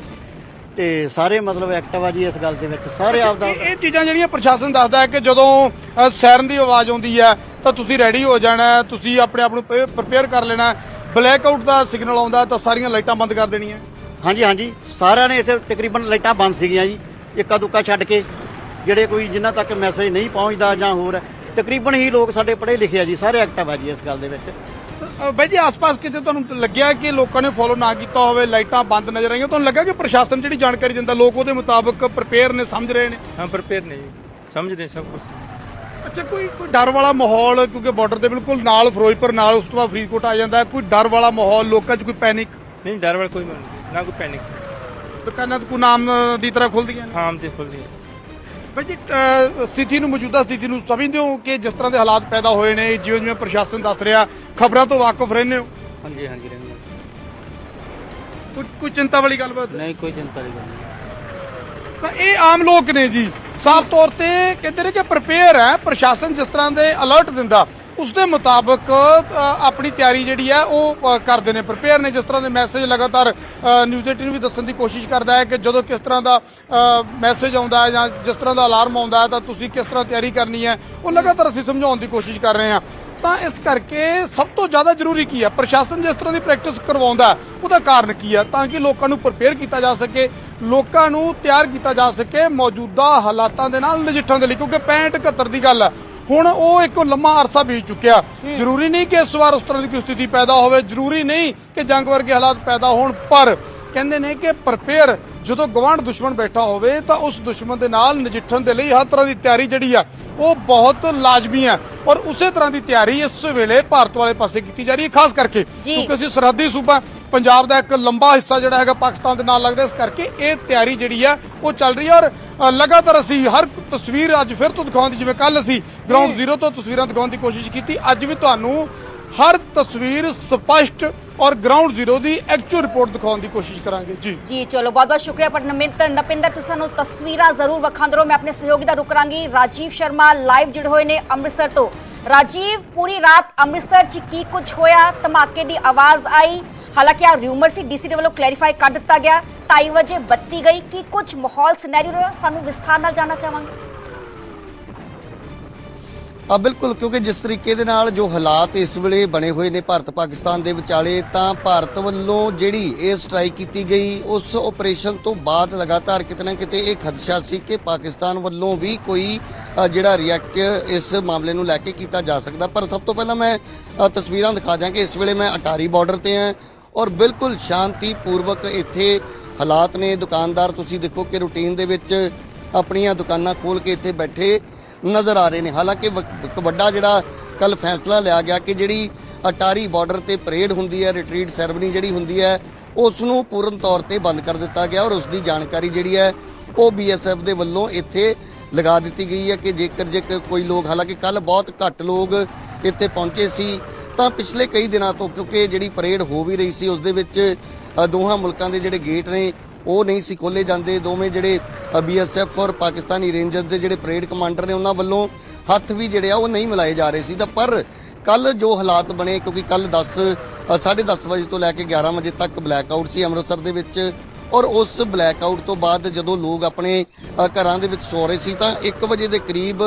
ਤੇ ਸਾਰੇ ਮਤਲਬ ਐਕਟਿਵ ਆ ਜੀ ਇਸ ਗੱਲ ਦੇ ਵਿੱਚ। ਸਾਰੇ ਆਪਦਾ ਇਹ ਇਹ ਚੀਜ਼ਾਂ ਜਿਹੜੀਆਂ ਪ੍ਰਸ਼ਾਸਨ ਦੱਸਦਾ ਹੈ ਕਿ ਜਦੋਂ ਅ, ਸਾਇਰਨ ਦੀ ਆਵਾਜ਼ ਆਉਂਦੀ ਹੈ ਤਾਂ ਤੁਸੀਂ ਰੈਡੀ ਹੋ ਜਾਣਾ ਤੁਸੀਂ ਆਪਣੇ ਆਪ ਨੂੰ ਪ੍ਰਪੇਅਰ ਕਰ ਲੈਣਾ ਬਲੈਕ ਆਊਟ ਦਾ ਸਿਗਨਲ ਆਉਂਦਾ ਤਾਂ ਸਾਰੀਆਂ ਲਾਈਟਾਂ ਬੰਦ ਕਰ ਦੇਣੀਆਂ। ਹਾਂਜੀ ਹਾਂਜੀ। ਸਾਰਿਆਂ ਨੇ ਇੱਥੇ ਤਕਰੀਬਨ ਲਾਈਟਾਂ ਬੰਦ ਸੀਗੀਆਂ ਜੀ। ਇੱਕਾ ਦੁੱਕਾ ਛੱਡ ਕੇ ਜਿਹੜੇ ਕੋਈ ਜਿਨ੍ਹਾਂ ਤੱਕ ਮੈਸੇਜ ਨਹੀਂ ਪਹੁੰਚਦਾ ਜਾਂ ਹੋਰ ਹੈ, ਤਕਰੀਬਨ ਹੀ ਲੋਕ ਸਾਡੇ ਪੜ੍ਹੇ ਲਿਖੇ ਆ ਜੀ ਸਾਰੇ ਐਕਟਿਵ ਆ ਜੀ ਇਸ ਗੱਲ ਦੇ ਵਿੱਚ। ਬਾਈ ਜੀ ਆਸ-ਪਾਸ ਕਿਤੇ ਤੁਹਾਨੂੰ ਲੱਗਿਆ ਕਿ ਲੋਕਾਂ ਨੇ ਫੋਲੋ ਨਾ ਕੀਤਾ ਹੋਵੇ ਲਾਈਟਾਂ ਬੰਦ ਨਜ਼ਰ ਆਈਆਂ? ਤੁਹਾਨੂੰ ਲੱਗਾ ਕਿ ਪ੍ਰਸ਼ਾਸਨ ਜਿਹੜੀ ਜਾਣਕਾਰੀ ਦਿੰਦਾ ਲੋਕ ਉਹਦੇ ਮੁਤਾਬਕ ਪ੍ਰਪੇਅਰ ਨੇ ਸਮਝ ਰਹੇ ਨੇ? ਹਾਂ ਪ੍ਰਪੇਅਰ ਨਹੀਂ ਸਮਝਦੇ ਸਭ ਕੁਝ ਅੱਛਾ ਕੋਈ ਕੋਈ ਡਰ ਵਾਲਾ ਮਾਹੌਲ ਕਿਉਂਕਿ ਬਾਰਡਰ ਦੇ ਬਿਲਕੁਲ ਨਾਲ ਫਿਰੋਜ਼ਪੁਰ ਨਾਲ ਉਸ ਤੋਂ ਬਾਅਦ ਫਰੀਦਕੋਟ ਆ ਜਾਂਦਾ ਹੈ। ਕੋਈ ਡਰ ਵਾਲਾ ਮਾਹੌਲ ਲੋਕਾਂ 'ਚ ਕੋਈ ਪੈਨਿਕ ਨਹੀਂ ਡਰ ਵਾਲਾ ਕੋਈ ਨਹੀਂ। ਨਾ ਕੋਈ ਪੈਨਿਕ ਸੀ। ਦੁਕਾਨਾਂ ਕੋਈ ਨਾਮ ਦੀ ਤਰ੍ਹਾਂ ਖੁੱਲਦੀਆਂ ਨੇ? ਹਾਂ ਤੇ ਖੁੱਲਦੀ ਹੈ ਬਾਈ ਜੀ ਅ, ਸਥਿਤੀ ਨੂੰ ਮੌਜੂਦਾ ਸਥਿਤੀ ਨੂੰ ਸਮਝਦੇ ਹੋ ਕਿ ਜਿਸ ਤਰ੍ਹਾਂ ਦੇ ਹਾਲਾਤ ਪੈਦਾ ਹੋਏ ਨੇ ਜਿਵੇਂ ਜਿਵੇਂ ਪ੍ਰਸ਼ਾਸਨ ਦੱਸ ਰਿਹਾ ਖਬਰਾਂ ਤੋਂ ਵਾਕਿਫ ਰਹਿੰਦੇ ਹੋ? ਹਾਂਜੀ ਹਾਂਜੀ ਰਹਿੰਦੇ ਕੋਈ ਕੋਈ ਚਿੰਤਾ ਵਾਲੀ ਗੱਲਬਾਤ? ਨਹੀਂ ਕੋਈ ਚਿੰਤਾ ਨਹੀਂ। ਕਰਨੀ ਤਾਂ ਇਹ ਆਮ ਲੋਕ ਨੇ ਜੀ। ਸਾਫ਼ ਤੌਰ ਤੇ ਕਹਿੰਦੇ ਨੇ ਕਿ ਪ੍ਰਪੇਅਰ ਹੈ, ਪ੍ਰਸ਼ਾਸਨ ਜਿਸ ਤਰ੍ਹਾਂ ਦੇ ਅਲਰਟ ਦਿੰਦਾ ਉਸ ਦੇ ਮੁਤਾਬਕ ਆਪਣੀ ਤਿਆਰੀ ਜਿਹੜੀ ਹੈ ਉਹ ਕਰਦੇ ਨੇ ਪ੍ਰਪੇਅਰ ਨੇ, ਜਿਸ ਤਰ੍ਹਾਂ ਦੇ ਮੈਸੇਜ ਲਗਾਤਾਰ ਨਿਊਜ਼ 18 ਨੂੰ ਵੀ ਦੱਸਣ ਦੀ ਕੋਸ਼ਿਸ਼ ਕਰਦਾ ਹੈ ਕਿ ਜਦੋਂ ਕਿਸ ਤਰ੍ਹਾਂ ਦਾ ਮੈਸੇਜ ਆਉਂਦਾ ਹੈ ਜਾਂ ਜਿਸ ਤਰ੍ਹਾਂ ਦਾ ਅਲਾਰਮ ਆਉਂਦਾ ਹੈ ਤਾਂ ਤੁਸੀਂ ਕਿਸ ਤਰ੍ਹਾਂ ਤਿਆਰੀ ਕਰਨੀ ਹੈ, ਉਹ ਲਗਾਤਾਰ ਅਸੀਂ ਸਮਝਾਉਣ ਦੀ ਕੋਸ਼ਿਸ਼ ਕਰ ਰਹੇ ਹਾਂ। ਤਾਂ ਇਸ ਕਰਕੇ ਸਭ ਤੋਂ ਜ਼ਿਆਦਾ ਜ਼ਰੂਰੀ ਕੀ ਹੈ? ਪ੍ਰਸ਼ਾਸਨ ਜਿਸ ਤਰ੍ਹਾਂ ਦੀ ਪ੍ਰੈਕਟਿਸ ਕਰਵਾਉਂਦਾ ਉਹਦਾ ਕਾਰਨ ਕੀ ਹੈ? ਤਾਂ ਕਿ ਲੋਕਾਂ ਨੂੰ ਪ੍ਰਪੇਅਰ ਕੀਤਾ ਜਾ ਸਕੇ ਲੋਕਾਂ ਨੂੰ ਤਿਆਰ ਕੀਤਾ ਜਾ ਸਕੇ ਮੌਜੂਦਾ ਹਾਲਾਤਾਂ ਦੇ ਨਾਲ ਨਜਿੱਠਣ ਦੇ ਲਈ ਕਿਉਂਕਿ 65 71 ਦੀ ਗੱਲ ਹੈ। ਹੁਣ ਉਹ ਇੱਕ ਲੰਮਾ ਅਰਸਾ ਬੀਤ ਚੁੱਕਿਆ। ਜ਼ਰੂਰੀ ਨਹੀਂ ਕਿ ਇਸ ਵਾਰ ਉਸ ਤਰ੍ਹਾਂ ਦੀ ਕੋਈ ਸਥਿਤੀ ਪੈਦਾ ਹੋਵੇ ਜ਼ਰੂਰੀ ਨਹੀਂ ਕਿ ਜੰਗ ਵਰਗੇ ਹਾਲਾਤ ਪੈਦਾ ਹੋਣ ਪਰ ਕਹਿੰਦੇ ਨੇ ਕਿ ਪ੍ਰਪੇਅਰ ਜਦੋਂ ਗਵਾਂਢ ਦੁਸ਼ਮਣ ਬੈਠਾ ਹੋਵੇ ਤਾਂ ਉਸ ਦੁਸ਼ਮਣ ਦੇ ਨਾਲ ਨਜਿੱਠਣ ਦੇ ਲਈ ਹਰ ਤਰ੍ਹਾਂ ਦੀ ਤਿਆਰੀ ਜਿਹੜੀ ਆ ਉਹ ਬਹੁਤ ਲਾਜ਼ਮੀ ਹੈ। ਔਰ ਉਸੇ ਤਰ੍ਹਾਂ ਦੀ ਤਿਆਰੀ ਇਸ ਵੇਲੇ ਭਾਰਤ ਵਾਲੇ ਪਾਸੇ ਕੀਤੀ ਜਾ ਰਹੀ ਹੈ ਖਾਸ ਕਰਕੇ। ਕਿਉਂਕਿ ਅਸੀਂ ਸਰਹੱਦੀ ਸੂਬਾ ਪੰਜਾਬ ਦਾ ਇੱਕ ਲੰਬਾ ਹਿੱਸਾ ਜਿਹੜਾ ਹੈਗਾ ਪਾਕਿਸਤਾਨ ਦੇ ਨਾਲ ਲੱਗਦਾ ਇਸ ਕਰਕੇ ਇਹ ਤਿਆਰੀ ਜਿਹੜੀ ਆ ਉਹ ਚੱਲ ਰਹੀ ਹੈ ਔਰ ਲਗਾਤਾਰ ਅਸੀਂ ਹਰ ਤਸਵੀਰ ਅੱਜ ਫਿਰ ਤੋਂ ਦਿਖਾਉਣ ਦੀ, ਜਿਵੇਂ ਕੱਲ ਅਸੀਂ ਗਰਾਊਂਡ ਜ਼ੀਰੋ ਤੋਂ ਤਸਵੀਰਾਂ ਦਿਖਾਉਣ ਦੀ ਕੋਸ਼ਿਸ਼ ਕੀਤੀ, ਅੱਜ ਵੀ ਤੁਹਾਨੂੰ ਹਰ ਤਸਵੀਰ ਸਪਸ਼ਟ ਔਰ ਗਰਾਊਂਡ ਜ਼ੀਰੋ ਦੀ ਐਕਚੁਅਲ ਰਿਪੋਰਟ ਦਿਖਾਉਣ ਦੀ ਕੋਸ਼ਿਸ਼ ਕਰਾਂਗੇ। ਜੀ। ਜੀ, ਚਲੋ, ਬਹੁਤ ਬਹੁਤ ਸ਼ੁਕਰੀਆ ਪਰ ਨਮਿੰਦਰ ਨਪਿੰਦਰ, ਤੁਸੀਂ ਸਾਨੂੰ ਤਸਵੀਰਾਂ ਜ਼ਰੂਰ ਵਿਖਾਉਂਦੇ ਰਹੋ। ਮੈਂ ਆਪਣੇ ਸਹਿਯੋਗੀ ਦਾ ਰੁਕ ਕਰਾਂਗੀ। ਰਾਜੀਵ ਸ਼ਰਮਾ ਲਾਈਵ ਜੁੜੇ ਹੋਏ ਨੇ ਅੰਮ੍ਰਿਤਸਰ ਤੋਂ। ਰਾਜੀਵ, ਪੂਰੀ ਰਾਤ ਅੰਮ੍ਰਿਤਸਰ 'ਚ ਕੀ ਕੁਝ ਹੋਇਆ? ਧਮਾਕੇ ਦੀ ਆਵਾਜ਼ ਆਈ। ਹਾਲਾਂਕਿ ਆ ਰਿਊਮਰ ਸੀ ਡੀਸੀ ਦੇ ਵੱਲੋਂ ਕਲੈਰੀਫਾਈ ਕਰ ਦਿੱਤਾ ਗਿਆ। 2:30 ਵਜੇ ਬੱਤੀ ਗਈ। ਕੀ ਕੁਝ ਮਾਹੌਲ ਸਿਨੈਰੀਓ ਸਾਨੂੰ ਵਿਸਥਾਰ ਨਾਲ ਜਾਣਨਾ ਚਾਹਾਂਗੇ। ਆ ਬਿਲਕੁਲ, ਕਿਉਂਕਿ ਜਿਸ ਤਰੀਕੇ ਦੇ ਨਾਲ ਜੋ ਹਾਲਾਤ ਇਸ ਵੇਲੇ ਬਣੇ ਹੋਏ ਨੇ ਭਾਰਤ ਪਾਕਿਸਤਾਨ ਦੇ ਵਿਚਾਲੇ, ਤਾਂ ਭਾਰਤ ਵੱਲੋਂ ਜਿਹੜੀ ਇਹ ਸਟ੍ਰਾਈਕ ਕੀਤੀ ਗਈ, ਉਸ ਆਪਰੇਸ਼ਨ ਤੋਂ ਬਾਅਦ ਲਗਾਤਾਰ ਕਿਤੇ ਨਾ ਕਿਤੇ ਇਹ ਖਦਸ਼ਾ ਸੀ ਕਿ ਪਾਕਿਸਤਾਨ ਵੱਲੋਂ ਵੀ ਕੋਈ ਜਿਹੜਾ ਰਿਐਕਟ ਇਸ ਮਾਮਲੇ ਨੂੰ ਲੈ ਕੇ ਕੀਤਾ ਜਾ ਸਕਦਾ। ਪਰ ਸਭ ਤੋਂ ਪਹਿਲਾਂ ਮੈਂ ਤਸਵੀਰਾਂ ਦਿਖਾ ਦਿਆਂ ਕਿ ਇਸ ਵੇਲੇ ਮੈਂ ਅਟਾਰੀ ਬਾਰਡਰ ਤੇ ਹਾਂ। ਔਰ ਬਿਲਕੁਲ ਸ਼ਾਂਤੀ ਪੂਰਵਕ ਇੱਥੇ ਹਾਲਾਤ ਨੇ। ਦੁਕਾਨਦਾਰ, ਤੁਸੀਂ ਦੇਖੋ ਕਿ ਰੂਟੀਨ ਦੇ ਵਿੱਚ ਆਪਣੀਆਂ ਦੁਕਾਨਾਂ ਖੋਲ ਕੇ ਇੱਥੇ ਬੈਠੇ ਨਜ਼ਰ ਆ ਰਹੇ ਨੇ। ਹਾਲਾਂਕਿ ਵ- ਇੱਕ ਵੱਡਾ ਜਿਹੜਾ ਕੱਲ ਫੈਸਲਾ ਲਿਆ ਗਿਆ ਕਿ ਜਿਹੜੀ ਅਟਾਰੀ ਬਾਰਡਰ ਤੇ ਪਰੇਡ ਹੁੰਦੀ ਹੈ, ਰਿਟਰੀਟ ਸੈਰੇਮਨੀ ਜਿਹੜੀ ਹੁੰਦੀ ਹੈ ਉਸ ਨੂੰ ਪੂਰਨ ਤੌਰ ਤੇ ਬੰਦ ਕਰ ਦਿੱਤਾ ਗਿਆ ਔਰ ਉਸ ਦੀ ਜਾਣਕਾਰੀ ਜਿਹੜੀ ਹੈ ਉਹ ਬੀਐਸਐਫ ਦੇ ਵੱਲੋਂ ਇੱਥੇ ਲਗਾ ਦਿੱਤੀ ਗਈ ਹੈ ਕਿ ਜੇਕਰ ਜੇਕਰ ਕੋਈ ਲੋਕ, ਹਾਲਾਂਕਿ ਕੱਲ ਬਹੁਤ ਘੱਟ ਲੋਕ ਇੱਥੇ ਪਹੁੰਚੇ ਸੀ ਤਾਂ ਪਿਛਲੇ ਕਈ ਦਿਨਾਂ ਤੋਂ ਕਿਉਂਕਿ ਜਿਹੜੀ ਪਰੇਡ ਹੋ ਵੀ ਰਹੀ ਸੀ ਉਸ ਦੇ ਵਿੱਚ ਦੋਹਾਂ ਮੁਲਕਾਂ ਦੇ ਜਿਹੜੇ ਗੇਟ ਨੇ ਉਹ ਨਹੀਂ ਸੀ ਖੋਲੇ ਜਾਂਦੇ। ਦੋਵੇਂ ਜਿਹੜੇ ਬੀਐਸਐਫ ਔਰ ਪਾਕਿਸਤਾਨੀ ਰੇਂਜਰਸ ਦੇ ਜਿਹੜੇ ਪਰੇਡ ਕਮਾਂਡਰ ਨੇ ਉਹਨਾਂ ਵੱਲੋਂ ਹੱਥ ਵੀ ਜਿਹੜੇ ਆ ਉਹ ਨਹੀਂ ਮਿਲਾਏ ਜਾ ਰਹੇ ਸੀ। ਤਾਂ ਪਰ ਕੱਲ ਜੋ ਹਾਲਾਤ ਬਣੇ ਕਿਉਂਕਿ ਕੱਲ 10 ਅ, ਸਾਢੇ 10 ਵਜੇ ਤੋਂ ਲੈ ਕੇ 11 ਵਜੇ ਤੱਕ ਬਲੈਕ ਆਊਟ ਸੀ ਅੰਮ੍ਰਿਤਸਰ ਦੇ ਵਿੱਚ। ਔਰ ਉਸ ਬਲੈਕ ਆਊਟ ਤੋਂ ਬਾਅਦ ਜਦੋਂ ਲੋਕ ਆਪਣੇ ਘਰਾਂ ਦੇ ਵਿੱਚ ਸੌ ਰਹੇ ਸੀ ਤਾਂ 1 ਵਜੇ ਦੇ ਕਰੀਬ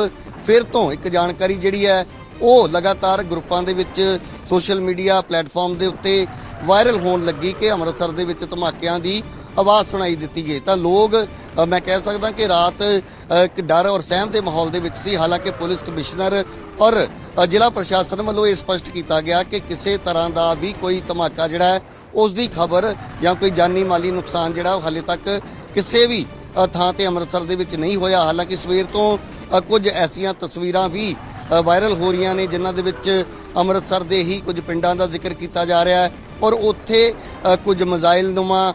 ਫਿਰ ਤੋਂ ਇੱਕ ਜਾਣਕਾਰੀ ਜਿਹੜੀ ਹੈ ਉਹ ਲਗਾਤਾਰ ਗਰੁੱਪਾਂ ਦੇ ਵਿੱਚ ਸੋਸ਼ਲ ਮੀਡੀਆ ਪਲੇਟਫਾਰਮ ਦੇ ਉੱਤੇ ਵਾਇਰਲ ਹੋਣ ਲੱਗੀ ਕਿ ਅੰਮ੍ਰਿਤਸਰ ਦੇ ਵਿੱਚ ਧਮਾਕਿਆਂ ਦੀ ਆਵਾਜ਼ ਸੁਣਾਈ ਦਿੱਤੀ ਗਈ। ਤਾਂ ਲੋਕ ਮੈਂ ਕਹਿ ਸਕਦਾ ਕਿ ਰਾਤ ਇੱਕ ਡਰ ਔਰ ਸਹਿਮ ਦੇ ਮਾਹੌਲ ਦੇ ਵਿੱਚ ਸੀ। ਹਾਲਾਂਕਿ ਪੁਲਿਸ ਕਮਿਸ਼ਨਰ ਔਰ ਜ਼ਿਲ੍ਹਾ ਪ੍ਰਸ਼ਾਸਨ ਵੱਲੋਂ ਇਹ ਸਪਸ਼ਟ ਕੀਤਾ ਗਿਆ ਕਿ ਕਿਸੇ ਤਰ੍ਹਾਂ ਦਾ ਵੀ ਕੋਈ ਧਮਾਕਾ ਜਿਹੜਾ ਹੈ, ਉਸ ਦੀ ਖਬਰ ਜਾਂ ਕੋਈ ਜਾਨੀ ਮਾਲੀ ਨੁਕਸਾਨ ਜਿਹੜਾ ਉਹ ਹਾਲੇ ਤੱਕ ਕਿਸੇ ਵੀ ਥਾਂ ਤੇ ਅੰਮ੍ਰਿਤਸਰ ਦੇ ਵਿੱਚ ਨਹੀਂ ਹੋਇਆ। ਹਾਲਾਂਕਿ ਸਵੇਰ ਤੋਂ ਕੁਝ ਐਸੀਆਂ ਤਸਵੀਰਾਂ ਵੀ ਵਾਇਰਲ ਹੋ ਰਹੀਆਂ ਨੇ, ਜਿਨ੍ਹਾਂ ਦੇ ਵਿੱਚ ਅੰਮ੍ਰਿਤਸਰ ਦੇ ਹੀ ਕੁਝ ਪਿੰਡਾਂ ਦਾ ਜ਼ਿਕਰ ਕੀਤਾ ਜਾ ਰਿਹਾ ਹੈ ਔਰ ਉੱਥੇ ਕੁਝ ਮਜ਼ਾਇਲ ਨੁਮਾ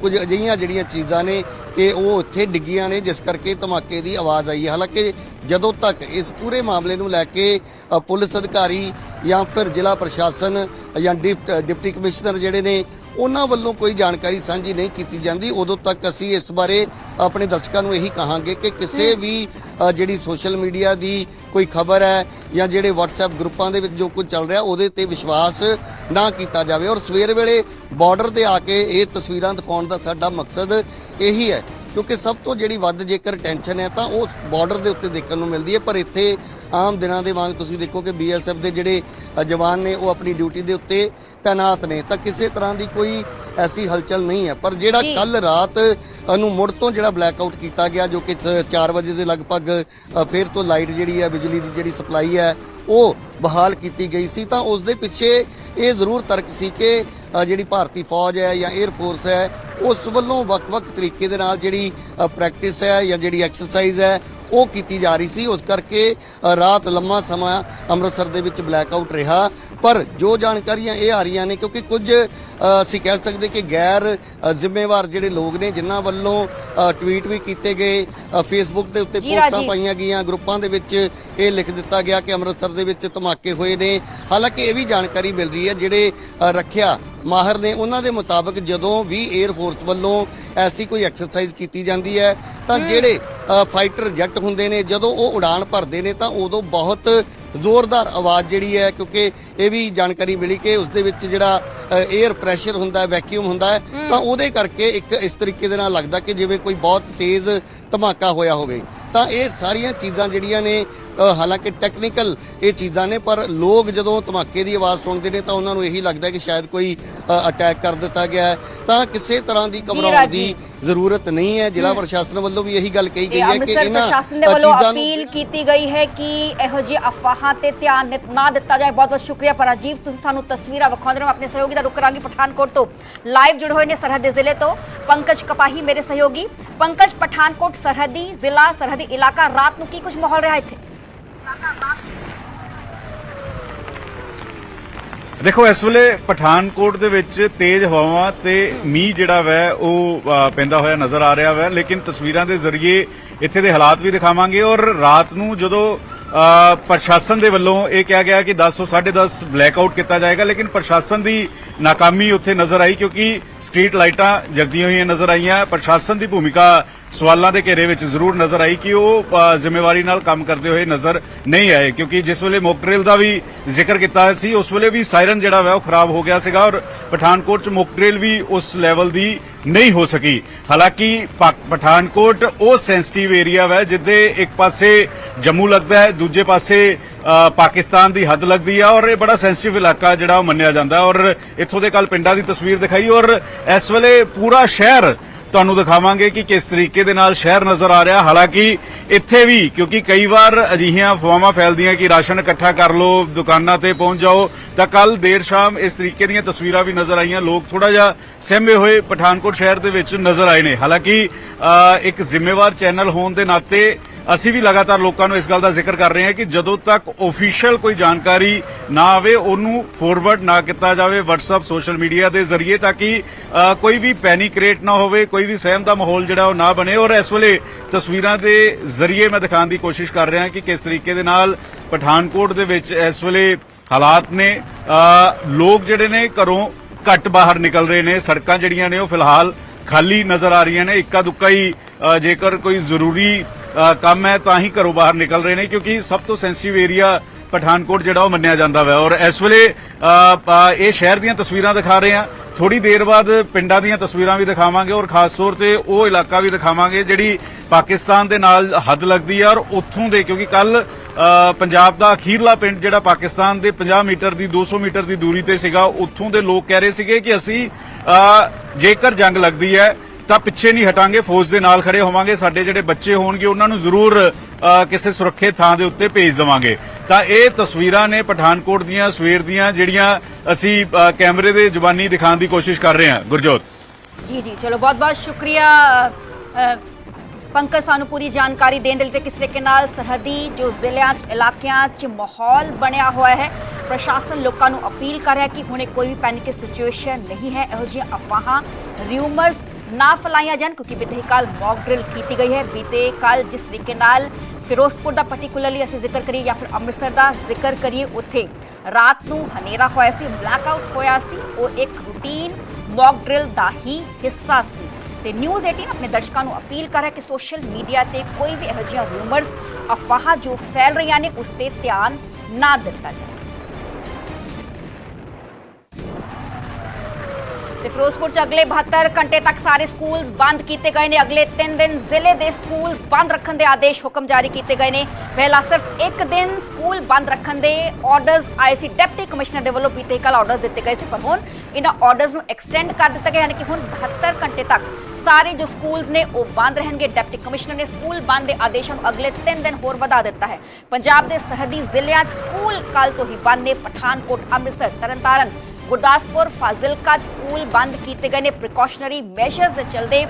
ਕੁਝ ਅਜਿਹੀਆਂ ਜਿਹੜੀਆਂ ਚੀਜ਼ਾਂ ਨੇ ਕਿ ਉਹ ਉੱਥੇ ਡਿੱਗੀਆਂ ਨੇ, ਜਿਸ ਕਰਕੇ ਧਮਾਕੇ ਦੀ ਆਵਾਜ਼ ਆਈ ਹੈ। ਹਾਲਾਂਕਿ ਜਦੋਂ ਤੱਕ ਇਸ ਪੂਰੇ ਮਾਮਲੇ ਨੂੰ ਲੈ ਕੇ ਪੁਲਿਸ ਅਧਿਕਾਰੀ ਜਾਂ ਫਿਰ ਜ਼ਿਲ੍ਹਾ ਪ੍ਰਸ਼ਾਸਨ ਜਾਂ ਡਿਪ- ਡਿਪਟੀ ਕਮਿਸ਼ਨਰ ਜਿਹੜੇ ਨੇ, ਉਹਨਾਂ ਵੱਲੋਂ ਕੋਈ ਜਾਣਕਾਰੀ ਸਾਂਝੀ ਨਹੀਂ ਕੀਤੀ ਜਾਂਦੀ। ਉਦੋਂ ਤੱਕ ਅਸੀਂ ਇਸ ਬਾਰੇ ਆਪਣੇ ਦਰਸ਼ਕਾਂ ਨੂੰ ਇਹੀ ਕਹਾਂਗੇ ਕਿ ਕਿਸੇ ਵੀ ਜਿਹੜੀ ਸੋਸ਼ਲ ਮੀਡੀਆ ਦੀ ਕੋਈ ਖਬਰ ਹੈ ਜਾਂ ਜਿਹੜੇ WhatsApp ਗਰੁੱਪਾਂ ਦੇ ਵਿੱਚ ਜੋ ਕੁਝ ਚੱਲ ਰਿਹਾ, ਉਹਦੇ ਤੇ ਵਿਸ਼ਵਾਸ ਨਾ ਕੀਤਾ ਜਾਵੇ। ਔਰ ਸਵੇਰ ਵੇਲੇ ਬਾਰਡਰ ਤੇ ਆ ਕੇ ਇਹ ਤਸਵੀਰਾਂ ਦਿਖਾਉਣ ਦਾ ਸਾਡਾ ਮਕਸਦ ਇਹੀ ਹੈ, ਕਿਉਂਕਿ ਸਭ ਤੋਂ ਜਿਹੜੀ ਵੱਧ ਜੇਕਰ ਟੈਨਸ਼ਨ ਹੈ ਤਾਂ ਉਹ ਬਾਰਡਰ ਦੇ ਉੱਤੇ ਦੇਖਣ ਨੂੰ ਮਿਲਦੀ ਹੈ। ਪਰ ਇੱਥੇ ਆਮ ਦਿਨਾਂ ਦੇ ਵਾਂਗ ਤੁਸੀਂ ਦੇਖੋ ਕਿ ਬੀਐਸਐਫ ਦੇ ਜਿਹੜੇ ਜਵਾਨ ਨੇ ਉਹ ਆਪਣੀ ਡਿਊਟੀ ਦੇ ਉੱਤੇ ਤਾਇਨਾਤ ਨੇ। ਤਾਂ ਕਿਸੇ ਤਰ੍ਹਾਂ ਦੀ ਕੋਈ ਐਸੀ ਹਲਚਲ ਨਹੀਂ ਹੈ। ਪਰ ਜਿਹੜਾ। ਕੱਲ ਰਾਤ ਨੂੰ ਮੁੜ ਤੋਂ ਜਿਹੜਾ ਬਲੈਕ ਆਊਟ ਕੀਤਾ ਗਿਆ ਜੋ ਕਿ 4 ਵਜੇ ਦੇ ਲਗਭਗ ਫਿਰ ਤੋਂ ਲਾਈਟ ਜਿਹੜੀ ਹੈ ਬਿਜਲੀ ਦੀ ਜਿਹੜੀ ਸਪਲਾਈ ਹੈ ਉਹ ਬਹਾਲ ਕੀਤੀ ਗਈ ਸੀ। ਤਾਂ ਉਸ ਦੇ ਪਿੱਛੇ ਇਹ ਜ਼ਰੂਰ ਤਰਕ ਸੀ ਕਿ ਜਿਹੜੀ ਭਾਰਤੀ ਫੌਜ ਹੈ ਜਾਂ 에ਅਰ ਫੋਰਸ ਹੈ ਉਸ ਵੱਲੋਂ ਵੱਖ-ਵੱਖ ਤਰੀਕੇ ਦੇ ਨਾਲ ਜਿਹੜੀ ਪ੍ਰੈਕਟਿਸ ਹੈ ਜਾਂ ਜਿਹੜੀ ਐਕਸਰਸਾਈਜ਼ ਹੈ ਉਹ ਕੀਤੀ ਜਾ ਰਹੀ ਸੀ। ਉਸ ਕਰਕੇ ਰਾਤ ਲੰਮਾ ਸਮਾਂ ਅੰਮ੍ਰਿਤਸਰ ਦੇ ਵਿੱਚ ਬਲੈਕ ਆਊਟ ਰਿਹਾ। ਪਰ ਜੋ ਜਾਣਕਾਰੀਆਂ ਇਹ ਆ ਰਹੀਆਂ ਨੇ ਕਿਉਂਕਿ ਕੁਝ ਅਸੀਂ ਕਹਿ ਸਕਦੇ ਕਿ ਗੈਰ ਜ਼ਿੰਮੇਵਾਰ ਜਿਹੜੇ ਲੋਕ ਨੇ ਜਿਨ੍ਹਾਂ ਵੱਲੋਂ ਟਵੀਟ ਵੀ ਕੀਤੇ ਗਏ ਫੇਸਬੁੱਕ ਦੇ ਉੱਤੇ। ਪੋਸਟਾਂ ਪਾਈਆਂ ਗਈਆਂ ਗਰੁੱਪਾਂ ਦੇ ਵਿੱਚ ਇਹ ਲਿਖ ਦਿੱਤਾ ਗਿਆ ਕਿ ਅੰਮ੍ਰਿਤਸਰ ਦੇ ਵਿੱਚ ਧਮਾਕੇ ਹੋਏ ਨੇ। ਹਾਲਾਂਕਿ ਇਹ ਵੀ ਜਾਣਕਾਰੀ ਮਿਲ ਰਹੀ ਹੈ ਜਿਹੜੇ ਰੱਖਿਆ ਮਾਹਰ ਨੇ ਉਹਨਾਂ ਦੇ ਮੁਤਾਬਕ ਜਦੋਂ ਵੀ 에ਅਰ ਫੋਰਸ ਵੱਲੋਂ ਐਸੀ ਕੋਈ ਐਕਸਰਸਾਈਜ਼ ਕੀਤੀ ਜਾਂਦੀ ਹੈ ਤਾਂ ਜਿਹੜੇ ਫਾਈਟਰ ਜੈਟ ਹੁੰਦੇ ਨੇ ਜਦੋਂ ਉਹ ਉਡਾਨ ਭਰਦੇ ਨੇ ਤਾਂ ਉਦੋਂ ਬਹੁਤ ਜ਼ੋਰਦਾਰ ਆਵਾਜ਼ ਜਿਹੜੀ ਹੈ ਕਿਉਂਕਿ ਇਹ ਵੀ ਜਾਣਕਾਰੀ ਮਿਲੀ ਕਿ ਉਸ ਦੇ ਵਿੱਚ ਜਿਹੜਾ 에ਅਰ ਪ੍ਰੈਸ਼ਰ ਹੁੰਦਾ ਹੈ ਵੈਕਿਊਮ ਹੁੰਦਾ ਹੈ। ਤਾਂ ਉਹਦੇ ਕਰਕੇ ਇੱਕ ਇਸ ਤਰੀਕੇ ਦੇ ਨਾਲ ਲੱਗਦਾ ਕਿ ਜਿਵੇਂ ਕੋਈ ਬਹੁਤ ਤੇਜ਼ ਧਮਾਕਾ ਹੋਇਆ ਹੋਵੇ। ਤਾਂ ਇਹ ਸਾਰੀਆਂ ਚੀਜ਼ਾਂ ਜਿਹੜੀਆਂ ਨੇ ਹਾਲਾਂਕਿ ਟੈਕਨੀਕਲ ਇਹ ਚੀਜ਼ਾਂ ਨੇ ਪਰ ਲੋਕ ਜਦੋਂ ਧਮਾਕੇ ਦੀ ਆਵਾਜ਼ ਸੁਣਦੇ ਨੇ ਤਾਂ ਉਹਨਾਂ ਨੂੰ ਇਹੀ ਲੱਗਦਾ ਕਿ ਸ਼ਾਇਦ ਕੋਈ ਅਟੈਕ ਕਰ ਦਿੱਤਾ ਗਿਆ ਹੈ। ਤਾਂ ਕਿਸੇ ਤਰ੍ਹਾਂ ਦੀ ਘਬਰਾਉਣ। ਦੀ ਜ਼ਰੂਰਤ ਨਹੀਂ ਹੈ। ਜ਼ਿਲ੍ਹਾ ਪ੍ਰਸ਼ਾਸਨ ਵੱਲੋਂ ਵੀ ਇਹੀ ਗੱਲ ਕਹੀ ਗਈ ਹੈ ਕਿ ਇਹਨਾਂ ਪ੍ਰਸ਼ਾਸਨ ਦੇ ਵੱਲੋਂ ਅਪੀਲ ਕੀਤੀ ਗਈ ਹੈ ਕਿ ਇਹੋ ਜਿਹੀ ਅਫਵਾਹਾਂ ਤੇ ਧਿਆਨ ਨਿ- ਦਿੱਤਾ ਜਾਏ। ਬਹੁਤ ਬਹੁਤ ਸ਼ੁਕਰੀਆ ਪਰ ਰਾਜੀਵ ਤੁਸੀਂ ਸਾਨੂੰ ਤਸਵੀਰਾਂ ਵਿਖਾਉਂਦੇ ਰਹੋ ਆਪਣੇ ਸਹਿਯੋਗੀ ਦਾ ਰੁਕ ਕਰਾਂਗੇ ਪਠਾਨਕੋਟ ਤੋਂ। ਲਾਈਵ ਜੁੜੇ ਹੋਏ ਨੇ ਸਰਹੱਦੀ ਜ਼ਿਲ੍ਹੇ ਤੋਂ। ਪੰਕਜ ਕਪਾਹੀ ਮੇਰੇ ਸਹਿਯੋਗੀ। ਪੰਕਜ ਪਠਾਨਕੋਟ ਸਰਹੱਦੀ ਜ਼ਿਲ੍ਹਾ ਸਰਹੱਦੀ ਇਲਾਕਾ। ਰਾਤ ਨੂੰ ਕੀ ਕੁਝ ਮਾਹੌਲ ਰਿਹਾ ਇੱਥੇ? ਦੇਖੋ ਇਸ ਵੇਲੇ ਪਠਾਨਕੋਟ ਦੇ ਵਿੱਚ ਤੇਜ਼ ਹਵਾਵਾਂ ਤੇ ਮੀਂਹ ਜਿਹੜਾ ਵੈ ਉਹ ਪੈਂਦਾ ਹੋਇਆ ਨਜ਼ਰ ਆ ਰਿਹਾ ਵੈ। ਲੇਕਿਨ ਤਸਵੀਰਾਂ ਦੇ ਜ਼ਰੀਏ ਇੱਥੇ ਦੇ ਹਾਲਾਤ ਵੀ ਦਿਖਾਵਾਂਗੇ ਔਰ ਰਾਤ ਨੂੰ ਜਦੋਂ ਅ, ਪ੍ਰਸ਼ਾਸਨ ਦੇ ਵੱਲੋਂ ਇਹ ਕਿਹਾ ਗਿਆ ਕਿ 10 ਤੋਂ 10:30 ਬਲੈਕ ਆਊਟ ਕੀਤਾ ਜਾਏਗਾ ਲੇਕਿਨ ਪ੍ਰਸ਼ਾਸਨ ਦੀ ਨਾਕਾਮੀ ਉੱਥੇ ਨਜ਼ਰ ਆਈ ਕਿਉਂਕਿ ਸਟਰੀਟ ਲਾਈਟਾਂ ਜਗਦੀਆਂ ਹੋਈਆਂ ਨਜ਼ਰ ਆਈਆਂ। ਪ੍ਰਸ਼ਾਸਨ ਦੀ ਭੂਮਿਕਾ ਸਵਾਲਾਂ ਦੇ ਘੇਰੇ ਵਿੱਚ ਜ਼ਰੂਰ ਨਜ਼ਰ ਆਈ ਕਿ ਉਹ ਜ਼ਿੰਮੇਵਾਰੀ ਨਾਲ ਕੰਮ ਕਰਦੇ ਹੋਏ ਨਜ਼ਰ ਨਹੀਂ ਆਏ, ਕਿਉਂਕਿ ਜਿਸ ਵੇਲੇ ਮੌਕ ਡਰਿਲ ਦਾ ਵੀ ਜ਼ਿਕਰ ਕੀਤਾ ਸੀ, ਉਸ ਵੇਲੇ ਵੀ ਸਾਇਰਨ ਜਿਹੜਾ ਵਾ ਉਹ ਖਰਾਬ ਹੋ ਗਿਆ ਸੀਗਾ ਔਰ ਪਠਾਨਕੋਟ ਚ ਮੌਕ ਡਰਿਲ ਵੀ ਉਸ ਲੈਵਲ ਦੀ ਨਹੀਂ ਹੋ ਸਕੀ। ਹਾਲਾਂਕਿ ਪਾਕ- ਪਠਾਨਕੋਟ ਉਹ ਸੈਂਸਿਟਿਵ ਏਰੀਆ ਵਾ ਜਿੱਦੇ ਇੱਕ ਪਾਸੇ ਜੰਮੂ ਲੱਗਦਾ ਹੈ, ਦੂਜੇ ਪਾਸੇ ਪਾਕਿਸਤਾਨ ਦੀ ਹੱਦ ਲੱਗਦੀ ਆ ਔਰ ਇਹ ਬੜਾ ਸੈਂਸਿਟਿਵ ਇਲਾਕਾ ਜਿਹੜਾ ਉਹ ਮੰਨਿਆ ਜਾਂਦਾ ਔਰ ਇੱਥੋਂ ਦੇ ਕੱਲ ਪਿੰਡਾਂ ਦੀ ਤਸਵੀਰ ਦਿਖਾਈ ਔਰ ਇਸ ਵੇਲੇ ਪੂਰਾ ਸ਼ਹਿਰ ਤੁਹਾਨੂੰ ਦਿਖਾਵਾਂਗੇ ਕਿ ਕਿਸ ਤਰੀਕੇ ਦੇ ਨਾਲ ਸ਼ਹਿਰ ਨਜ਼ਰ ਆ ਰਿਹਾ। ਹਾਲਾਂਕਿ ਇੱਥੇ ਵੀ, ਕਿਉਂਕਿ ਕਈ ਵਾਰ ਅਜਿਹੀਆਂ ਅਫਵਾਹਾਂ ਫੈਲਦੀਆਂ ਕਿ ਰਾਸ਼ਨ ਇਕੱਠਾ ਕਰ ਲਓ, ਦੁਕਾਨਾਂ ਤੇ ਪਹੁੰਚ ਜਾਓ, ਤਾਂ ਕੱਲ ਦੇਰ ਸ਼ਾਮ ਇਸ ਤਰੀਕੇ ਦੀਆਂ ਤਸਵੀਰਾਂ ਵੀ ਨਜ਼ਰ ਆਈਆਂ। ਲੋਕ ਥੋੜਾ ਜਿਹਾ ਸਹਿਮੇ ਹੋਏ ਪਠਾਨਕੋਟ ਸ਼ਹਿਰ ਦੇ ਵਿੱਚ ਨਜ਼ਰ ਆਏ ਨੇ। ਹਾਲਾਂਕਿ ਇੱਕ ਜ਼ਿੰਮੇਵਾਰ ਚੈਨਲ ਹੋਣ ਦੇ ਨਾਤੇ ਅਸੀਂ ਵੀ ਲਗਾਤਾਰ ਲੋਕਾਂ ਨੂੰ ਇਸ ਗੱਲ ਦਾ ਜ਼ਿਕਰ ਕਰ ਰਹੇ ਹਾਂ ਕਿ ਜਦੋਂ ਤੱਕ ਅਫੀਸ਼ੀਅਲ ਕੋਈ ਜਾਣਕਾਰੀ ਨਾ ਆਵੇ, ਉਹਨੂੰ ਫੋਰਵਰਡ ਨਾ ਕੀਤਾ ਜਾਵੇ WhatsApp ਸੋਸ਼ਲ ਮੀਡੀਆ ਦੇ ਜ਼ਰੀਏ ਤਾਂ ਕਿ ਕੋਈ ਵੀ ਪੈਨਿਕ ਕ੍ਰੀਏਟ ਨਾ ਹੋਵੇ, ਕੋਈ ਵੀ ਸਹਿਮ ਦਾ ਮਾਹੌਲ ਜਿਹੜਾ ਉਹ ਨਾ ਬਣੇ। ਔਰ ਇਸ ਵੇਲੇ ਤਸਵੀਰਾਂ ਦੇ ਜ਼ਰੀਏ ਮੈਂ ਦਿਖਾਉਣ ਦੀ ਕੋਸ਼ਿਸ਼ ਕਰ ਰਿਹਾ ਕਿ ਕਿਸ ਤਰੀਕੇ ਦੇ ਨਾਲ ਪਠਾਨਕੋਟ ਦੇ ਵਿੱਚ ਇਸ ਵੇਲੇ ਹਾਲਾਤ ਨੇ ਲੋਕ ਜਿਹੜੇ ਨੇ ਘਰੋਂ ਘੱਟ ਬਾਹਰ ਨਿਕਲ ਰਹੇ ਨੇ, ਸੜਕਾਂ ਜਿਹੜੀਆਂ ਨੇ ਉਹ ਫਿਲਹਾਲ ਖਾਲੀ ਨਜ਼ਰ ਆ ਰਹੀਆਂ ਨੇ। ਇੱਕਾ ਦੁੱਕਾ ਹੀ ਜੇਕਰ ਕੋਈ ਜ਼ਰੂਰੀ ਕੰਮ ਹੈ, ਤਾਂ ਹੀ ਘਰੋਂ ਬਾਹਰ ਨਿਕਲ ਰਹੇ ਨੇ, ਕਿਉਂਕਿ ਸਭ ਤੋਂ ਸੈਂਸਿਟਿਵ ਏਰੀਆ ਪਠਾਨਕੋਟ ਜਿਹੜਾ ਉਹ ਮੰਨਿਆ ਜਾਂਦਾ ਵਾ। ਔਰ ਇਸ ਵੇਲੇ ਇਹ ਸ਼ਹਿਰ ਦੀਆਂ ਤਸਵੀਰਾਂ ਦਿਖਾ ਰਹੇ ਹਾਂ। ਥੋੜੀ ਦੇਰ ਬਾਅਦ ਪਿੰਡਾਂ ਦੀਆਂ ਤਸਵੀਰਾਂ ਵੀ ਦਿਖਾਵਾਂਗੇ ਔਰ ਖਾਸ ਤੌਰ ਤੇ ਉਹ ਇਲਾਕਾ ਵੀ ਦਿਖਾਵਾਂਗੇ, ਜਿਹੜੀ ਪਾਕਿਸਤਾਨ ਦੇ ਨਾਲ ਹੱਦ ਲੱਗਦੀ ਹੈ ਔਰ ਉੱਥੋਂ ਦੇ, ਕਿਉਂਕਿ ਕੱਲ ਪੰਜਾਬ ਦਾ ਅਖੀਰਲਾ ਪਿੰਡ ਜਿਹੜਾ ਪਾਕਿਸਤਾਨ ਦੇ 50 ਮੀਟਰ ਦੀ 200 ਮੀਟਰ ਦੀ ਦੂਰੀ ਤੇ ਸੀਗਾ, ਉੱਥੋਂ ਦੇ ਲੋਕ ਕਹਿ ਰਹੇ ਸੀਗੇ ਕਿ ਅਸੀਂ ਜੇਕਰ ਜੰਗ ਲੱਗਦੀ ਹੈ ਤਾਂ ਪਿੱਛੇ ਨਹੀਂ ਹਟਾਂਗੇ, ਫੌਜ ਦੇ ਨਾਲ ਖੜੇ ਹੋਵਾਂਗੇ, ਸਾਡੇ ਜਿਹੜੇ ਬੱਚੇ ਹੋਣਗੇ, ਉਹਨਾਂ ਨੂੰ ਜ਼ਰੂਰ ਕਿਸੇ ਸੁਰੱਖਿਅਤ ਥਾਂ ਦੇ ਉੱਤੇ ਭੇਜ ਦੇਵਾਂਗੇ। ਤਾਂ ਇਹ ਤਸਵੀਰਾਂ ਨੇ ਪਠਾਨਕੋਟ ਦੀਆਂ, ਸਵੇਰ ਦੀਆਂ, ਜਿਹੜੀਆਂ ਅਸੀਂ ਕੈਮਰੇ ਦੇ ਜ਼ੁਬਾਨੀ ਦਿਖਾਉਣ ਦੀ ਕੋਸ਼ਿਸ਼ ਕਰ ਰਹੇ ਹਾਂ। ਗੁਰਜੋਤ। ਜੀ ਜੀ, ਚਲੋ ਬਹੁਤ ਬਹੁਤ ਸ਼ੁਕਰੀਆ ਪੰਕਜ ਸਾਨੂੰ ਪੂਰੀ ਜਾਣਕਾਰੀ ਦੇਣ ਦੇ ਲਈ ਤੇ ਕਿਸ ਤਰੀਕੇ ਨਾਲ ਸਰਹੱਦੀ ਜੋ ਜ਼ਿਲ੍ਹਿਆਂ 'ਚ, ਇਲਾਕਿਆਂ 'ਚ ਮਾਹੌਲ ਬਣਿਆ ਹੋਇਆ ਹੈ, ਪ੍ਰਸ਼ਾਸਨ ਲੋਕਾਂ ਨੂੰ ਅਪੀਲ ਕਰ ਰਿਹਾ ਕਿ ਹੁਣੇ ਕੋਈ ਵੀ ਪੈਨਿਕ ਸਿਚੁਏਸ਼ਨ ਨਹੀਂ ਹੈ। ਇਹੋ ਜਿਹੀਆਂ ਅਫਵਾਹਾਂ ਰਿਊਮਰਸ ਨਾ ਫੈਲਾਈਆਂ ਜਾਣ ਕਿਉਂਕਿ ਬੀਤੇ ਕੱਲ ਮੌਕ ਡਰਿਲ ਕੀਤੀ ਗਈ ਹੈ ਬੀਤੇ ਕੱਲ ਜਿਸ ਤਰੀਕੇ ਨਾਲ ਫਿਰੋਜ਼ਪੁਰ ਦਾ ਪਾਰਟਿਕੂਲਰਲੀ ਅਸੀਂ ਜ਼ਿਕਰ ਕਰੀਏ ਜਾਂ ਫਿਰ ਅੰਮ੍ਰਿਤਸਰ ਦਾ ਜ਼ਿਕਰ ਕਰੀਏ ਉੱਥੇ ਰਾਤ ਨੂੰ ਹਨੇਰਾ ਹੋਇਆ ਸੀ ਬਲੈਕਆਊਟ ਹੋਇਆ ਸੀ ਉਹ ਇੱਕ ਰੂਟੀਨ ਮੌਕ ਡਰਿਲ ਦਾ ਹੀ ਹਿੱਸਾ ਸੀ ਤੇ ਨਿਊਜ਼ 18 ਆਪਣੇ ਦਰਸ਼ਕਾਂ ਨੂੰ ਅਪੀਲ ਕਰ ਰਿਹਾ ਕਿ ਸੋਸ਼ਲ ਮੀਡੀਆ ਤੇ ਕੋਈ ਵੀ ਇਹੋ ਜਿਹੀਆਂ ਰੂਮਰਸ ਅਫਵਾਹਾਂ ਜੋ ਫੈਲ ਰਹੀਆਂ ਨੇ ਉਸ ਤੇ ਧਿਆਨ ਨਾ ਦਿੱਤਾ ਜਾਵੇ ਤੇ ਫਿਰੋਜ਼ਪੁਰ ਚ ਅਗਲੇ 72 ਘੰਟੇ ਤੱਕ ਸਾਰੇ ਸਕੂਲਸ ਬੰਦ ਕੀਤੇ ਗਏ ਨੇ। ਅਗਲੇ 3 ਦਿਨ ਜ਼ਿਲ੍ਹੇ ਦੇ ਸਕੂਲਸ ਬੰਦ ਰੱਖਣ ਦੇ ਆਦੇਸ਼ ਹੁਕਮ ਜਾਰੀ ਕੀਤੇ ਗਏ ਨੇ। ਪਹਿਲਾਂ ਸਿਰਫ ਇੱਕ ਦਿਨ ਸਕੂਲ ਬੰਦ ਰੱਖਣ ਦੇ ਆਰਡਰਸ ਆਏ ਸੀ। ਡਿਪਟੀ ਕਮਿਸ਼ਨਰ ਦੇ ਵੱਲੋਂ ਬੀਤੇ ਕੱਲ ਆਰਡਰਸ ਦਿੱਤੇ ਗਏ ਸੀ, ਪਰ ਹੁਣ ਇਹਨਾਂ ਆਰਡਰਸ ਨੂੰ ਐਕਸਟੈਂਡ ਕਰ ਦਿੱਤਾ ਗਿਆ, ਯਾਨੀ ਕਿ ਹੁਣ 72 ਘੰਟੇ ਤੱਕ ਸਾਰੇ ਜੋ ਸਕੂਲਸ ਨੇ, ਉਹ ਬੰਦ ਰਹਿਣਗੇ। ਡਿਪਟੀ ਕਮਿਸ਼ਨਰ ਨੇ ਸਕੂਲ ਬੰਦ ਦੇ ਆਦੇਸ਼ਾਂ ਨੂੰ ਅਗਲੇ 3 ਦਿਨ ਹੋਰ ਵਧਾ ਦਿੱਤਾ ਹੈ। ਪੰਜਾਬ ਦੇ ਸਰਹੱਦੀ ਜ਼ਿਲ੍ਹਿਆਂ 'ਚ ਸਕੂਲ ਕੱਲ ਤੋਂ ਹੀ ਬੰਦ ਨੇ। ਪਠਾਨਕੋਟ, ਅੰਮ੍ਰਿਤਸਰ, ਤਰਨਤਾਰਨ ਗੁਰਦਾਸਪੁਰ ਫਾਜ਼ਿਲਕਾ 'ਚ ਸਕੂਲ ਬੰਦ ਕੀਤੇ ਗਏ ਨੇ। ਪ੍ਰੀਕਾਸ਼ਨਰੀ ਮੈਸ਼ਰਸ ਦੇ ਚਲਦੇ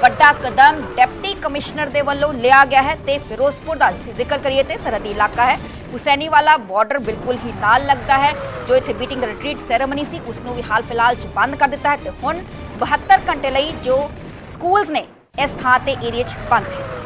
ਵੱਡਾ ਕਦਮ ਡਿਪਟੀ ਕਮਿਸ਼ਨਰ ਦੇ ਵੱਲੋਂ ਲਿਆ ਗਿਆ ਹੈ ਤੇ ਫਿਰੋਜ਼ਪੁਰ ਦਾ ਜ਼ਿਕਰ ਕਰੀਏ ਤੇ ਸਰਹੱਦੀ ਇਲਾਕਾ ਹੈ। ਹੁਸੈਨੀ ਵਾਲਾ ਬਾਰਡਰ ਬਿਲਕੁਲ ਹੀ ਨਾਲ ਲੱਗਦਾ ਹੈ। ਜੋ ਇੱਥੇ ਮੀਟਿੰਗ ਰਿਟਰੀਟ ਸੈਰੇਮਨੀ ਸੀ ਉਸ ਨੂੰ ਵੀ ਹਾਲ ਫਿਲਹਾਲ 'ਚ ਬੰਦ ਕਰ ਦਿੱਤਾ ਹੈ ਤੇ ਹੁਣ 72 ਘੰਟੇ ਲਈ ਜੋ ਸਕੂਲਸ ਨੇ, ਇਸ ਥਾਂ ਤੇ ਏਰੀਆ 'ਚ ਬੰਦ ਹੈ।